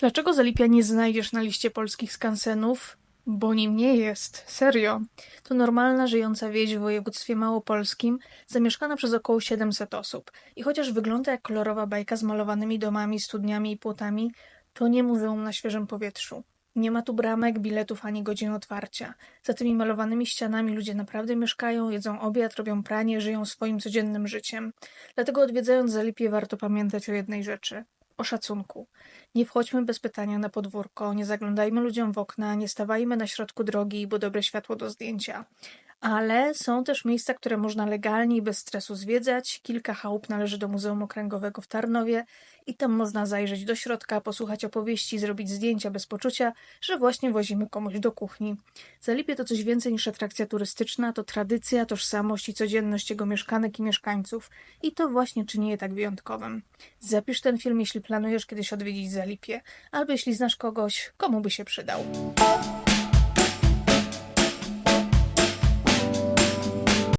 Dlaczego Zalipia nie znajdziesz na liście polskich skansenów? Bo nim nie jest. Serio. To normalna, żyjąca wieś w województwie małopolskim, zamieszkana przez około 700 osób. I chociaż wygląda jak kolorowa bajka z malowanymi domami, studniami i płotami, to nie muzeum na świeżym powietrzu. Nie ma tu bramek, biletów ani godzin otwarcia. Za tymi malowanymi ścianami ludzie naprawdę mieszkają, jedzą obiad, robią pranie, żyją swoim codziennym życiem. Dlatego odwiedzając Zalipię warto pamiętać o jednej rzeczy. O szacunku. Nie wchodźmy bez pytania na podwórko, nie zaglądajmy ludziom w okna, nie stawajmy na środku drogi, bo dobre światło do zdjęcia. Ale są też miejsca, które można legalnie i bez stresu zwiedzać. Kilka chałup należy do Muzeum Okręgowego w Tarnowie i tam można zajrzeć do środka, posłuchać opowieści, zrobić zdjęcia bez poczucia, że właśnie wozimy komuś do kuchni. Zalipie to coś więcej niż atrakcja turystyczna, to tradycja, tożsamość i codzienność jego mieszkanek i mieszkańców. I to właśnie czyni je tak wyjątkowym. Zapisz ten film, jeśli planujesz kiedyś odwiedzić Zalipie, albo jeśli znasz kogoś, komu by się przydał.